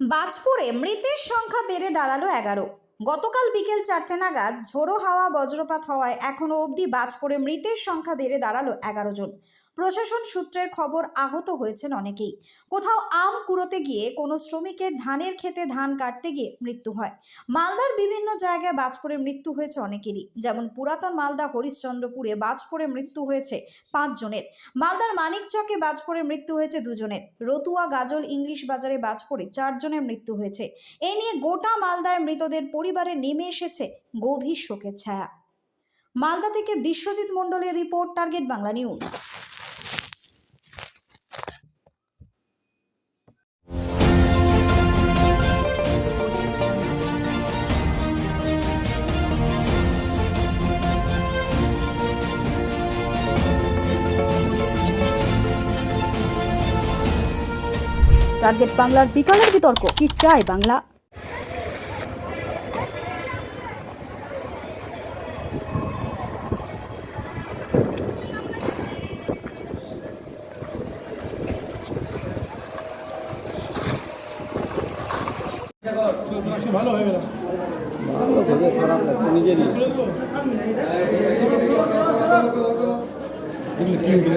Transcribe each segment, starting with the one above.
বাজপুরে মৃতের সংখ্যা বেড়ে দাঁড়াল এগারো। গতকাল বিকেল চারটে নাগাদ ঝোড়ো হাওয়া, বজ্রপাত হওয়ায় এখনও অবধি বাজপুরে মৃতের সংখ্যা বেড়ে দাঁড়াল এগারো জন। প্রশাসন সূত্রের খবর আহত হয়েছেন অনেকেই। কোথাও আম কুড়োতে গিয়ে কোনো শ্রমিকের ধানের খেতে ধান কাটতে গিয়ে মৃত্যু হয়। মালদার বিভিন্ন জায়গায় বাজ বাজপুরে মৃত্যু হয়েছে অনেকেরই। যেমন পুরাতন মালদা হরিশ্চন্দ্রপুরে বাজ বাজপুরে মৃত্যু হয়েছে পাঁচজনের মালদার মানিকচকে বাজ পড়ে মৃত্যু হয়েছে দুজনের। রতুয়া গাজল ইংলিশ বাজারে বাজ পড়ে চারজনের মৃত্যু হয়েছে। এ নিয়ে গোটা মালদায় মৃতদের পরিবারে নেমে এসেছে গভীর শোকের ছায়া। মালদা থেকে বিশ্বজিৎ মণ্ডলের report, target Bangla news. Target বাংলার বিকালের বিতর্ক। কি চাই বাংলা? ভালো হয়ে গেল। ভালো খারাপ লাগছে নিজেরই এগুলো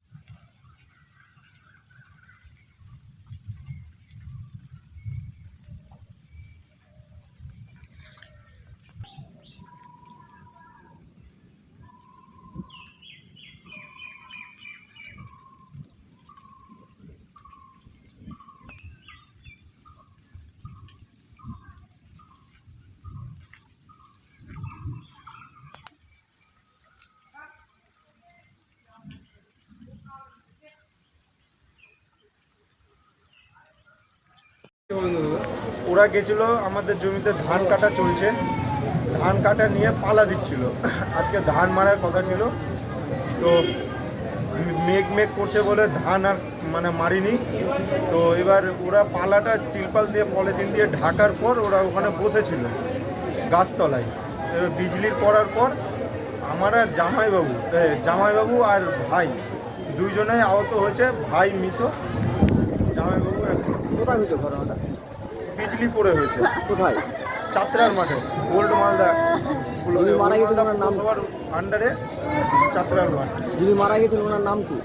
ওরা গেছিল, আমাদের জমিতে ধান কাটা চলছে। ধান কাটা নিয়ে পালা দিচ্ছিল। আজকে ধান মারার কথা ছিল। তো মেঘ মেঘ করছে বলে ধান আর মানে মারিনি। তো এবার ওরা পালাটা তিলপাল দিয়ে, পলিথিন দিয়ে ঢাকার পর ওরা ওখানে বসেছিল গাছতলায়। এবার বিজলির পড়ার পর আমার আর জামাইবাবু জামাইবাবু আর ভাই, দুইজনেই আহত হয়েছে। ভাই মৃত। কোথায় হয়েছে ঘটনাটা? বিজলি পড়ে হয়েছে। কোথায়? চাত্রার মাঠে ওল্ড মালদা। যিনি মারা গেছেন ওনার নাম সবার আন্ডারে চাত্রার মাঠ। যিনি মারা গেছেন ওনার নাম কি?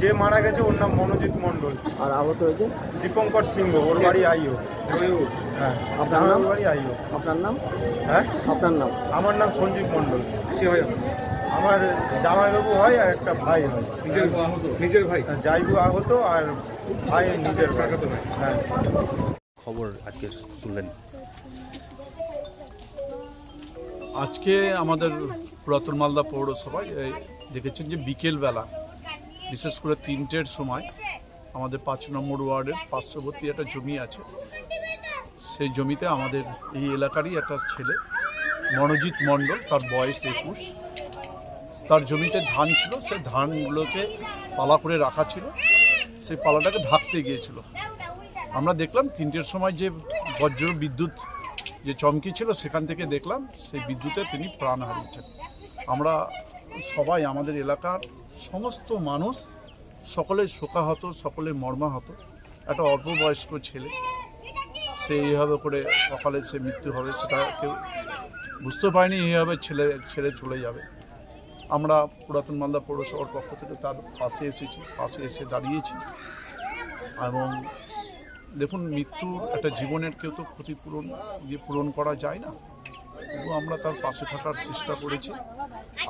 যে মারা গেছে ওর নাম মনোজিৎ মণ্ডল। আর আহত হয়েছে? দীপঙ্কর সিংহ ওর বাড়ি আইও। হ্যাঁ আপনার নাম? ওর বাড়ি আইও। আপনার নাম? হ্যাঁ? আপনার নাম? আমার নাম সঞ্জীব মণ্ডল। কি হয়? আমার জামাইবাবু হয় আর একটা ভাই হয়। নিজের নিজের ভাই জাইবু আহত আর ভাই নিজের হ্যাঁ খবর আজকে শুনলেন। আজকে আমাদের পুরাতন মালদা পৌরসভায় দেখেছেন যে বিকেলবেলা বিশেষ করে তিনটের সময় আমাদের পাঁচ নম্বর ওয়ার্ডের পার্শ্ববর্তী একটা জমি আছে। সেই জমিতে আমাদের এই এলাকারই একটা ছেলে মনোজিৎ মণ্ডল তার বয়স একুশ। তার জমিতে ধান ছিল সে ধানগুলোকে পালা করে রাখা ছিল। সেই পালাটাকে ঢাকতে গিয়েছিল। আমরা দেখলাম তিনটের সময় যে বজ্র বিদ্যুৎ যে চমকি ছিল সেখান থেকে দেখলাম সেই বিদ্যুতে তিনি প্রাণ হারিয়েছেন। আমরা সবাই আমাদের এলাকার সমস্ত মানুষ সকলে শোকাহত, সকলে মর্মাহত। একটা অল্প বয়স্ক ছেলে, সে এইভাবে করে সকালে সে মৃত্যু হবে সেটা কেউ বুঝতে পারেনি, এইভাবে ছেলে ছেড়ে চলে যাবে। আমরা পুরাতন মালদা পৌরসভার পক্ষ থেকে তার পাশে এসেছি, পাশে এসে দাঁড়িয়েছি। এবং দেখুন, মৃত্যু একটা জীবনের কেউ তো ক্ষতিপূরণ দিয়ে পূরণ করা যায় না। তবু আমরা তার পাশে থাকার চেষ্টা করেছি।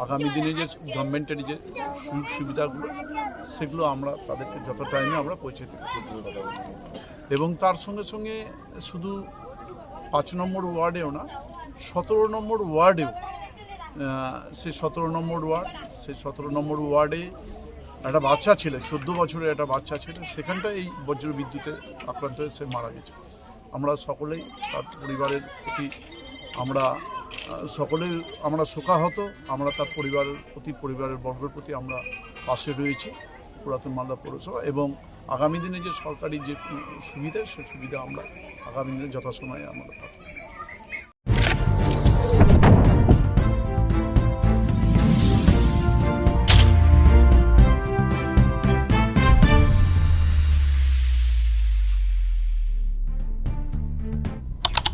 আগামী দিনে যে গভর্নমেন্টের যে সুযোগ সুবিধাগুলো সেগুলো আমরা তাদেরকে যত টাইমে আমরা পৌঁছে এবং তার সঙ্গে সঙ্গে শুধু পাঁচ নম্বর ওয়ার্ডেও না, সতেরো নম্বর ওয়ার্ডেও সে সতেরো নম্বর ওয়ার্ড সে সতেরো নম্বর ওয়ার্ডে একটা বাচ্চা ছিল চোদ্দ বছরের একটা বাচ্চা ছিল সেখানটা এই বজ্র বিদ্যুতে আক্রান্ত হয়ে সে মারা গেছে। আমরা সকলেই তার পরিবারের প্রতি আমরা আহ, সকলেই আমরা শোকাহত আমরা তার পরিবারের প্রতি পরিবারের বর্গের প্রতি আমরা পাশে রয়েছি পুরাতন মালদা পৌরসভা এবং আগামী দিনে যে সরকারি যে সুবিধা সে সুবিধা আমরা আগামী দিনে যথাসময়ে আমরা পাবো।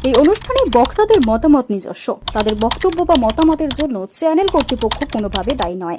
এই অনুষ্ঠানে বক্তাদের মতামত নিজস্ব। তাদের বক্তব্য বা মতামতের জন্য চ্যানেল কর্তৃপক্ষ কোনোভাবে দায়ী নয়।